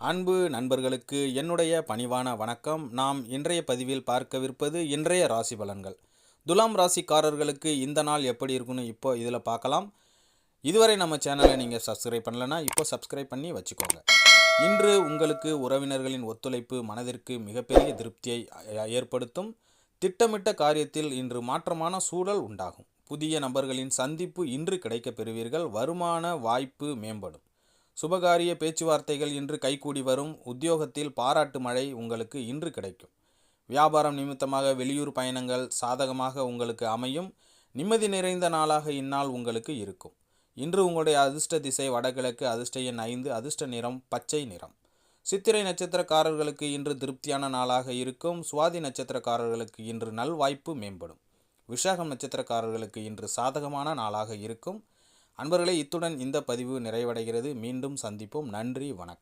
அன்பு நண்பர்களுக்கு என்னுடைய பணிவான வணக்கம். நாம் இன்றைய பதிவில் பார்க்கவிருப்பது இன்றைய ராசி பலன்கள். துலாம் ராசிக்காரர்களுக்கு இந்த நாள் எப்படி இருக்குன்னு இப்போ இதில் பார்க்கலாம். இதுவரை நம்ம சேனலை நீங்கள் சப்ஸ்கிரைப் பண்ணலைன்னா இப்போ சப்ஸ்கிரைப் பண்ணி வச்சுக்கோங்க. இன்று உங்களுக்கு உறவினர்களின் ஒத்துழைப்பு மனதிற்கு மிகப்பெரிய திருப்தியை ஏற்படுத்தும். திட்டமிட்ட காரியத்தில் இன்று மாற்றமான சூழல் உண்டாகும். புதிய நபர்களின் சந்திப்பு இன்று கிடைக்கப் பெறுவீர்கள். வருமான வாய்ப்பு மேம்படும். சுபகாரிய பேச்சுவார்த்தைகள் இன்று கைகூடி வரும். உத்தியோகத்தில் பாராட்டு மழை உங்களுக்கு இன்று கிடைக்கும். வியாபாரம் நிமித்தமாக வெளியூர் பயணங்கள் சாதகமாக உங்களுக்கு அமையும். நிம்மதி நிறைந்த நாளாக இந்நாள் உங்களுக்கு இருக்கும். இன்று உங்களுடைய அதிர்ஷ்ட திசை வடகிழக்கு அதிர்ஷ்ட எண் ஐந்து அதிர்ஷ்ட நிறம் பச்சை நிறம். சித்திரை நட்சத்திரக்காரர்களுக்கு இன்று திருப்தியான நாளாக இருக்கும். சுவாதி நட்சத்திரக்காரர்களுக்கு இன்று நல்வாய்ப்பு மேம்படும். விஷாகம் நட்சத்திரக்காரர்களுக்கு இன்று சாதகமான நாளாக இருக்கும். அன்பர்களே இத்துடன் இந்த பதிவு நிறைவடைகிறது. மீண்டும் சந்திப்போம். நன்றி வணக்கம்.